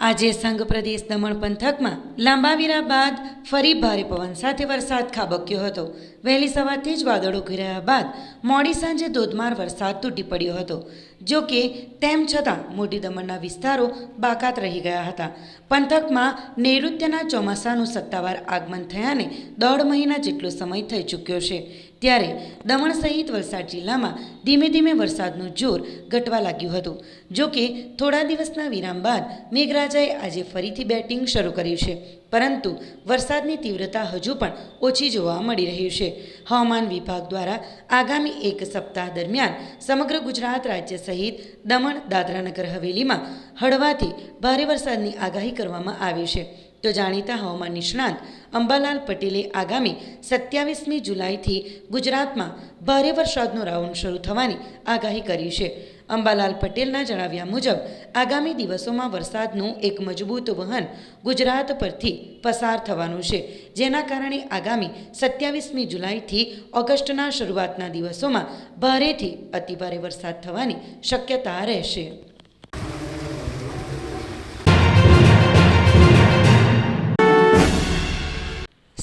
આજે સંઘ પ્રદેશ દમણ પંથકમાં લાંબા વિરા બાદ ફરી ભારે પવન સાથે વરસાદ ખાબક્યો હતો. વહેલી સવારથી જ વાદળો ઘેરાયા બાદ મોડી સાંજે ધોધમાર વરસાદ તૂટી પડ્યો હતો. જો કે, તેમ છતાં મોટી દમણના વિસ્તારો બાકાત રહી ગયા હતા. પંથકમાં નૈઋત્યના ચોમાસાનું સત્તાવાર આગમન થયાને દોઢ મહિના જેટલો સમય થઈ ચૂક્યો છે. ત્યારે દમણ સહિત વલસાડ જિલ્લામાં ધીમે ધીમે વરસાદનું જોર ઘટવા લાગ્યું હતું. જો કે, થોડા દિવસના વિરામ બાદ મેઘરાજાએ આજે ફરીથી બેટિંગ શરૂ કર્યું છે. પરંતુ વરસાદની તીવ્રતા હજુ પણ ઓછી જોવા મળી રહી છે. હવામાન વિભાગ દ્વારા આગામી એક સપ્તાહ દરમિયાન સમગ્ર ગુજરાત રાજ્ય સહિત દમણ, દાદરાનગર, હવેલીમાં હળવાથી ભારે વરસાદની આગાહી કરવામાં આવી છે. તો જાણીતા હવામાન નિષ્ણાંત અંબાલાલ પટેલે આગામી સત્યાવીસમી જુલાઈથી ગુજરાતમાં ભારે વરસાદનો રાઉન્ડ શરૂ થવાની આગાહી કરી છે. અંબાલાલ પટેલના જણાવ્યા મુજબ, આગામી દિવસોમાં વરસાદનું એક મજબૂત વહન ગુજરાત પરથી પસાર થવાનું છે. જેના કારણે આગામી સત્યાવીસમી જુલાઈથી ઓગસ્ટના શરૂઆતના દિવસોમાં ભારેથી અતિભારે વરસાદ થવાની શક્યતા રહેશે.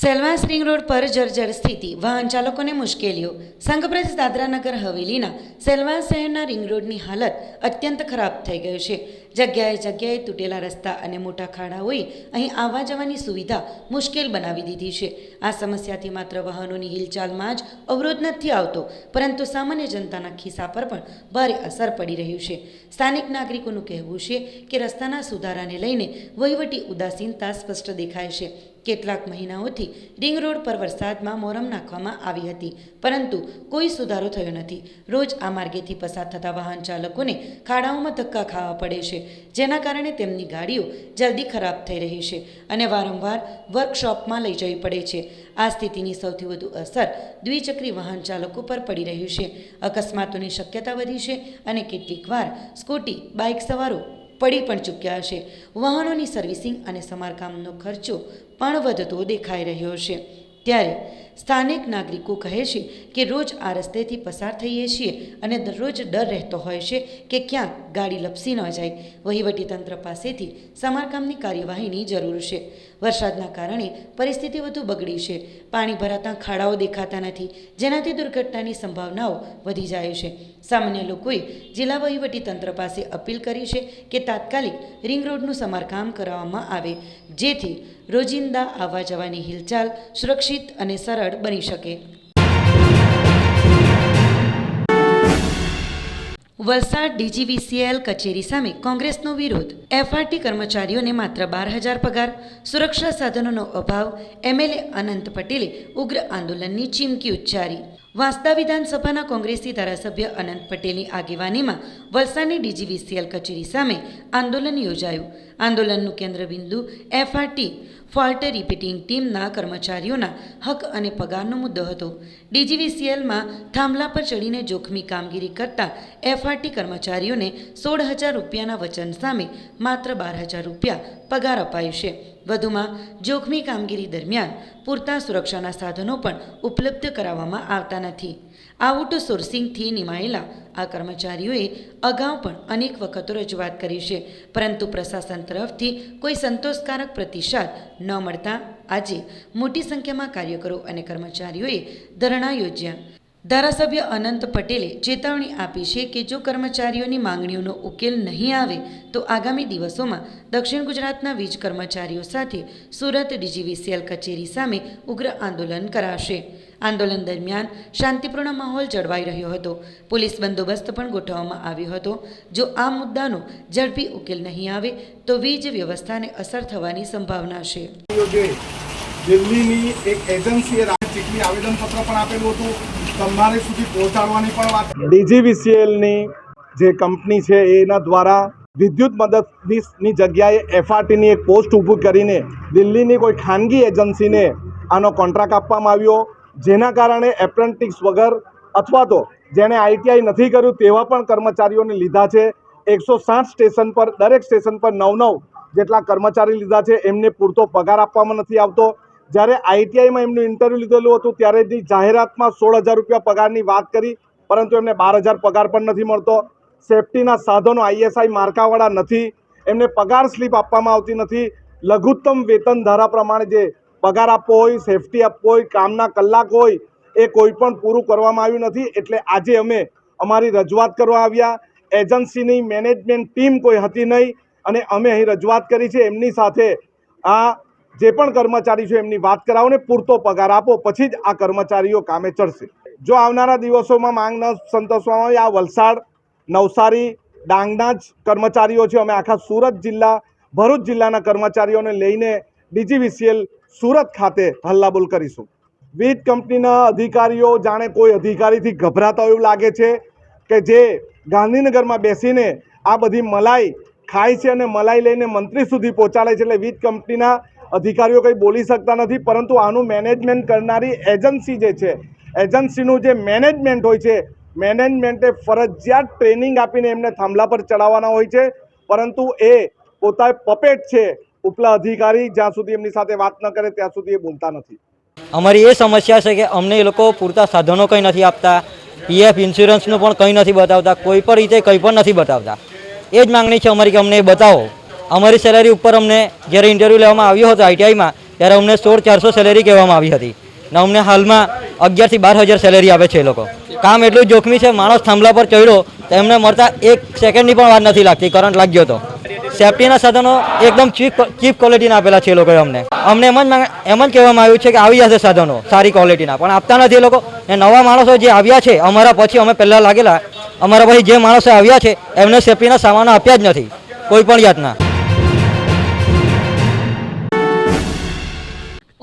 સેલવાસ રિંગ રોડ પર જર્જર સ્થિતિ, વાહન ચાલકોને મુશ્કેલીઓ. સંઘપ્રદેશ દાદરાનગર હવેલીના સેલવાસ શહેરના રિંગ રોડની હાલત અત્યંત ખરાબ થઈ ગઈ છે. જગ્યાએ જગ્યાએ તૂટેલા રસ્તા અને મોટા ખાડાઓએ અહીં આવવા જવાની સુવિધા મુશ્કેલ બનાવી દીધી છે. આ સમસ્યાથી માત્ર વાહનોની હિલચાલમાં જ અવરોધ નથી આવતો, પરંતુ સામાન્ય જનતાના ખિસ્સા પર પણ ભારે અસર પડી રહ્યું છે. સ્થાનિક નાગરિકોનું કહેવું છે કે રસ્તાના સુધારાને લઈને વહીવટી ઉદાસીનતા સ્પષ્ટ દેખાય છે. કેટલાક મહિનાઓથી રિંગ રોડ પર વરસાદમાં મોરમ નાખવામાં આવી હતી, પરંતુ કોઈ સુધારો થયો નથી. રોજ આ માર્ગેથી પસાર થતા વાહન ચાલકોને ખાડાઓમાં ધક્કા ખાવા પડે છે, જેના કારણે તેમની ગાડીઓ જલ્દી ખરાબ થઈ રહી છે અને વારંવાર વર્કશોપમાં લઈ જવી પડે છે. આ સ્થિતિની સૌથી વધુ અસર દ્વિચક્રી વાહન ચાલકો પર પડી રહ્યું છે. અકસ્માતોની શક્યતા વધી છે અને કેટલીકવાર સ્કૂટી, બાઇક સવારો પડી પણ ચૂક્યા છે વાહનોની સર્વિસિંગ અને સમારકામનો ખર્ચો પણ વધતો દેખાઈ રહ્યો છે. ત્યારે સ્થાનિક નાગરિકો કહે છે કે રોજ આ રસ્તેથી પસાર થઈએ છીએ અને દરરોજ ડર રહેતો હોય છે કે ક્યાંક ગાડી લપસી ન જાય. વહીવટીતંત્ર પાસેથી સમારકામની કાર્યવાહીની જરૂર છે. વરસાદના કારણે પરિસ્થિતિ વધુ બગડી છે. પાણી ભરાતા ખાડાઓ દેખાતા નથી, જેનાથી દુર્ઘટનાની સંભાવનાઓ વધી જાય છે. સામાન્ય લોકોએ જિલ્લા વહીવટીતંત્ર પાસે અપીલ કરી છે કે તાત્કાલિક રિંગ રોડનું સમારકામ કરાવવામાં આવે, જેથી રોજિંદા આવવા જવાની હિલચાલ સુરક્ષિત અને સરળ બની શકે. વલસાડ ડીજીવીસીએલ કચેરી સામે કોંગ્રેસનો વિરોધ. એફઆરટી કર્મચારીઓને માત્ર બાર હજાર પગાર, સુરક્ષા સાધનોનો અભાવ, એમએલએ અનંત પટેલે ઉગ્ર આંદોલનની ચીમકી ઉચ્ચારી. વાંસદા વિધાનસભાના કોંગ્રેસી ધારાસભ્ય અનંત પટેલની આગેવાનીમાં વલસાડની ડીજીવીસીએલ કચેરી સામે આંદોલન યોજાયું. આંદોલનનું કેન્દ્રબિંદુ એફઆરટી ફોલ્ટ રિપીટિંગ ટીમના કર્મચારીઓના હક અને પગારનો મુદ્દો હતો. ડીજીવીસીએલમાં થાંભલા પર ચડીને જોખમી કામગીરી કરતા એફઆરટી કર્મચારીઓને સોળ હજાર રૂપિયાના વચન સામે માત્ર બાર હજાર રૂપિયા પગાર અપાયું છે. વધુમાં જોખમી કામગીરી દરમિયાન પૂરતા સુરક્ષાના સાધનો પણ ઉપલબ્ધ કરાવવામાં આવતા નથી. આઉટ સોર્સિંગથી નિમાયેલા આ કર્મચારીઓએ અગાઉ પણ અનેક વખતો રજૂઆત કરી છે, પરંતુ પ્રશાસન તરફથી કોઈ સંતોષકારક પ્રતિસાદ ન મળતા આજે મોટી સંખ્યામાં કાર્યકરો અને કર્મચારીઓએ ધરણા યોજ્યા. ધારાસભ્ય અનંત પટેલે ચેતવણી આપી છે કે જો કર્મચારીઓની માંગણીઓનો ઉકેલ નહીં આવે, તો આગામી દિવસોમાં દક્ષિણ ગુજરાતના વીજ કર્મચારીઓ સાથે સુરત ડીજીવીસીએલ કચેરી સામે ઉગ્ર આંદોલન કરાશે. આંદોલન દરમિયાન શાંતિપૂર્ણ માહોલ જળવાઈ રહ્યો હતો. પોલીસ બંદોબસ્ત પણ ગોઠવવામાં આવ્યો હતો. જો આ મુદ્દાનો ઝડપી ઉકેલ નહીં આવે, તો વીજ વ્યવસ્થાને અસર થવાની સંભાવના છે. દિલ્હીની એક એજન્સીએ ચીખલી આવેદનપત્ર પણ આપેલું હતું. તમારે સુધી પહોંચાડવાની પણ વાત ડીજીવીસીએલની જે કંપની છે, એના દ્વારા વિદ્યુત મદદની જગ્યાએ એફઆરટીની એક પોસ્ટ ઊભું કરીને દિલ્હીની કોઈ ખાનગી એજન્સીને આનો કોન્ટ્રાક્ટ આપવામાં આવ્યો. જેના કારણે એપ્રેન્ટિક્સ વગર અથવા તો જેણે આઈટીઆઈ નથી કર્યું તેવા પણ કર્મચારીઓને લીધા છે. એકસો સાઠ સ્ટેશન પર, દરેક સ્ટેશન પર નવ નવ જેટલા કર્મચારી લીધા છે. એમને પૂરતો પગાર આપવામાં નથી આવતો. જ્યારે આઈટીઆઈમાં એમનું ઇન્ટરવ્યૂ લીધેલું હતું, ત્યારે જે જાહેરાતમાં સોળ હજાર રૂપિયા પગારની વાત કરી, પરંતુ એમને બાર હજાર પગાર પણ નથી મળતો. સેફટીના સાધનો આઈએસઆઈ માર્કાવાળા નથી. એમને પગાર સ્લીપ આપવામાં આવતી નથી. લઘુત્તમ વેતન ધારા પ્રમાણે જે પગાર આપવો હોય, સેફટી આપવો હોય, કામના કલાક હોય, એ કોઈ પણ પૂરું કરવામાં આવ્યું નથી. એટલે આજે અમે અમારી રજૂઆત કરવા આવ્યા. એજન્સીની મેનેજમેન્ટ ટીમ કોઈ હતી નહીં. અને અમે અહીં રજૂઆત કરી છે. એમની સાથે આ જે પણ કર્મચારી છે એમની વાત કરાવો ને પૂરતો પગાર આપો, પછી જ આ કર્મચારીઓ કામે ચડશે. જો આવનારા દિવસોમાં માંગ ન સંતોષવામાં આવે, આ વલસાડ, નવસારી, ડાંગના જ કર્મચારીઓ છે. અમે આખા સુરત જિલ્લા, ભરૂચ જિલ્લાના કર્મચારીઓને લઈને ડીજીવીસીએલ સુરત ખાતે હલ્લાબોલ કરીશું. વીજ કંપનીના અધિકારીઓ જાણે કોઈ અધિકારીથી ગભરાતા એવું લાગે છે કે જે ગાંધીનગરમાં બેસીને આ બધી મલાઈ ખાય છે અને મલાઈ લઈને મંત્રી સુધી પહોંચાડે છે. એટલે વીજ કંપનીના અધિકારીઓ કંઈ બોલી શકતા નથી, પરંતુ આનું મેનેજમેન્ટ કરનારી એજન્સી જે છે એજન્સીનું જે મેનેજમેન્ટ હોય છે મેનેજમેન્ટે ફરજિયાત ટ્રેનિંગ આપીને એમને થાંભલા પર ચડાવવાના હોય છે, પરંતુ એ પોતા પપેટ છે, ઉપલા અધિકારી જ્યાં સુધી એમની સાથે વાત ન કરે ત્યાં સુધી એ બોલતા નથી. અમારી એ સમસ્યા છે કે અમને એ લોકો પૂરતા સાધનો કંઈ નથી આપતા પીએફ ઇન્સ્યોરન્સનું પણ કંઈ નથી બતાવતા, કોઈ પણ રીતે કંઈ પણ નથી બતાવતા. એ જ માંગણી છે અમારી કે અમને એ બતાવો. અમારી સેલેરી ઉપર અમને જ્યારે ઇન્ટરવ્યૂ લેવામાં આવ્યો હતો આઈટીઆઈમાં ત્યારે અમને સોળ ચારસો સેલેરી કહેવામાં આવી હતી. ને અમને હાલમાં અગિયારથી બાર હજાર સેલેરી આપે છે એ લોકો. કામ એટલું જોખમી છે, માણસ થાંભલા પર ચડ્યો, તો એમને મળતા એક સેકન્ડની પણ વાર નથી લાગતી કરંટ લાગ્યો તો. સેફટીના સાધનો એકદમ ચીપ ચીપ ક્વોલિટીના આપેલા છે એ લોકોએ અમને. અમને એમ જ એમ જ કહેવામાં આવ્યું છે કે આવી જશે સાધનો, સારી ક્વોલિટીના પણ આપતા નથી એ લોકો. ને નવા માણસો જે આવ્યા છે, અમારા પછી અમે પહેલાં લાગેલા, અમારા પછી જે માણસો આવ્યા છે, એમને સેફટીના સામાનો આપ્યા જ નથી. કોઈ પણ જાતના.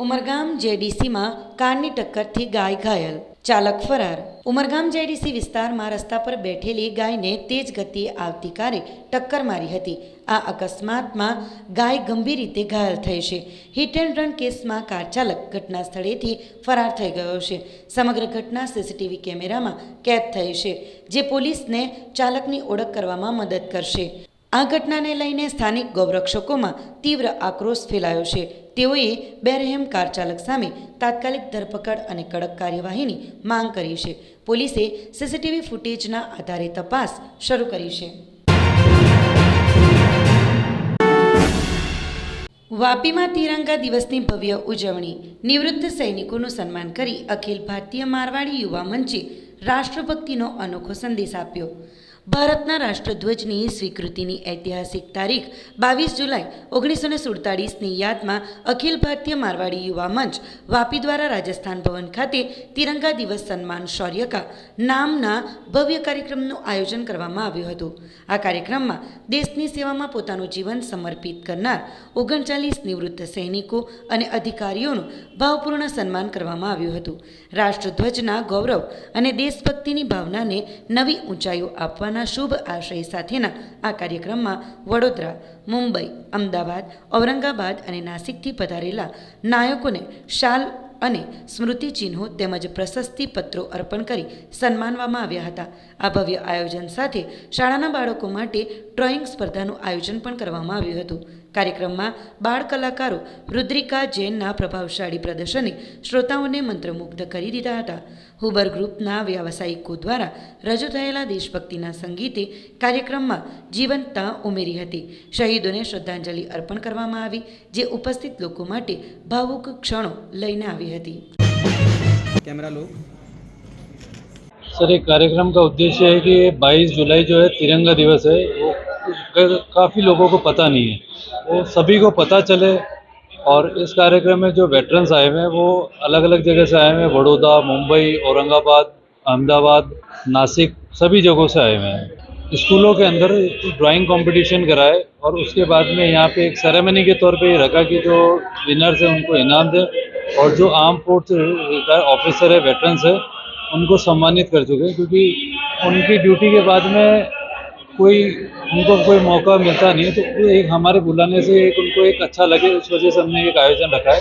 ઉમરગામ જેડીસીમાં કારની ટક્કરથી ગાય ઘાયલ. ચાલક ફરાર. ઉમરગામ જેડીસી વિસ્તારમાં રસ્તા પર બેઠેલી ગાયને તેજ ગતિએ આવતી કારે ટક્કર મારી હતી. આ અકસ્માતમાં ગાય ગંભીર રીતે ઘાયલ થઈ છે. હિટ એન્ડ રન કેસમાં કાર ચાલક ઘટના સ્થળેથી ફરાર થઈ ગયો છે. સમગ્ર ઘટના સીસીટીવી કેમેરામાં કેદ થઈ છે, જે પોલીસને ચાલકની ઓળખ કરવામાં મદદ કરશે. આ ઘટનાને લઈને સ્થાનિક ગૌરક્ષકોમાં તીવ્ર આક્રોશ ફેલાયો છે. તેઓએ બેરહેમ કાર ચાલક સામે તાત્કાલિક ધરપકડ અને કડક કાર્યવાહીની માંગ કરી છે. પોલીસે સીસીટીવી ફૂટેજના આધારે તપાસ શરૂ કરી છે. વાપીમાં તિરંગા દિવસની ભવ્ય ઉજવણી. નિવૃત્ત સૈનિકોનું સન્માન કરી અખિલ ભારતીય મારવાડી યુવા મંચે રાષ્ટ્રભક્તિનો અનોખો સંદેશ આપ્યો. ભારતના રાષ્ટ્રધ્વજની સ્વીકૃતિની ઐતિહાસિક તારીખ બાવીસ જુલાઈ ઓગણીસો ને સુડતાળીસની યાદમાં અખિલ ભારતીય મારવાડી યુવા મંચ વાપી દ્વારા રાજસ્થાન ભવન ખાતે તિરંગા દિવસ સન્માન શૌર્યકા નામના ભવ્ય કાર્યક્રમનું આયોજન કરવામાં આવ્યું હતું. આ કાર્યક્રમમાં દેશની સેવામાં પોતાનું જીવન સમર્પિત કરનાર ઓગણચાલીસ નિવૃત્ત સૈનિકો અને અધિકારીઓનું ભાવપૂર્ણ સન્માન કરવામાં આવ્યું હતું. રાષ્ટ્રધ્વજના ગૌરવ અને દેશભક્તિની ભાવનાને નવી ઊંચાઈઓ આપવાના શુભ આશય સાથેના આ કાર્યક્રમમાં વડોદરા, મુંબઈ, અમદાવાદ, ઔરંગાબાદ અને નાસિકથી પધારેલા નાયકોને શાલ અને સ્મૃતિચિહ્નો તેમજ પ્રશસ્તિ પત્રો અર્પણ કરી સન્માનવામાં આવ્યા હતા. આ ભવ્ય આયોજન સાથે શાળાના બાળકો માટે ડ્રોઈંગ સ્પર્ધાનું આયોજન પણ કરવામાં આવ્યું હતું. કાર્યક્રમમાં બાળ કલાકારો રુદ્રિકા જૈનના પ્રભાવશાળી પ્રદર્શને શ્રોતાઓને મંત્રમુગ્ધ કરી દીધા હતા હુબર ગ્રુપના વ્યાવસાયિકો દ્વારા રજૂ થયેલા દેશભક્તિના સંગીતે કાર્યક્રમમાં જીવંતતા ઉમેરી હતી શહીદોને શ્રદ્ધાંજલિ અર્પણ કરવામાં આવી જે ઉપસ્થિત લોકો માટે ભાવુક ક્ષણો લઈને આવી હતી कैमरा लो सर एक कार्यक्रम का उद्देश्य है कि 22 जुलाई जो है तिरंगा दिवस है वो क- काफ़ी लोगों को पता नहीं है। वो सभी को पता चले और इस कार्यक्रम में जो वेटरन्स आए हुए हैं, वो अलग अलग जगह से आए हुए हैं। बड़ौदा, मुंबई, औरंगाबाद, अहमदाबाद, नासिक, सभी जगहों से आए हुए हैं। स्कूलों के अंदर ड्राइंग कंपटीशन कराए और उसके बाद में यहाँ पे एक सेरेमनी के तौर पे रखा कि जो विनर्स हैं, उनको इनाम दें और जो आर्म फोर्स ऑफिसर है वेटरन्स है, उनको सम्मानित कर चुके हैं। क्योंकि उनकी ड्यूटी के बाद में कोई, उनको कोई मौका मिलता नहीं तो एक हमारे बुलाने से एक उनको एक अच्छा लगे, उस वजह से हमने एक आयोजन रखा है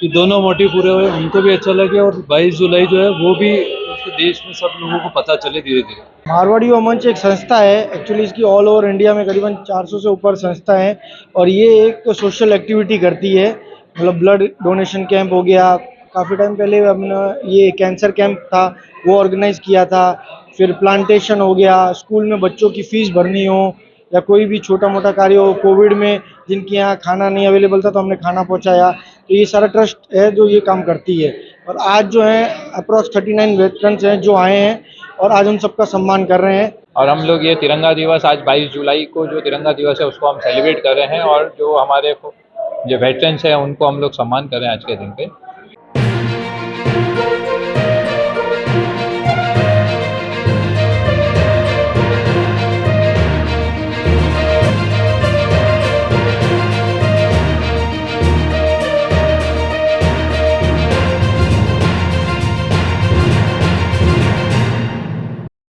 कि दोनों मोटिव पूरे हुए, उनको भी अच्छा लगे और 22 जुलाई जो है, वो भी देश में सब लोगों को पता चले धीरे धीरे। मारवाड़ी युवा मंच एक संस्था है एक्चुअली इसकी ऑल ओवर इंडिया में करीबन 400 से ऊपर संस्था है और ये एक सोशल एक्टिविटी करती है मतलब ब्लड डोनेशन कैंप हो गया, काफ़ी टाइम पहले हमने ये कैंसर कैंप था, वो ऑर्गेनाइज किया था फिर प्लांटेशन हो गया स्कूल में बच्चों की फ़ीस भरनी हो, या कोई भी छोटा मोटा कार्य हो कोविड में जिनके यहाँ खाना नहीं अवेलेबल था तो हमने खाना पहुँचाया। तो ये सारा ट्रस्ट है जो ये काम करती है। और आज जो है अप्रॉक्स थर्टी नाइन वेटरन्स हैं जो आए हैं और आज उन सबका सम्मान कर रहे हैं। और हम लोग ये तिरंगा दिवस आज 22 जुलाई को जो तिरंगा दिवस है, उसको हम सेलिब्रेट कर रहे हैं और जो हमारे जो वेटरन्स हैं, उनको हम लोग सम्मान कर रहे हैं आज के दिन पे।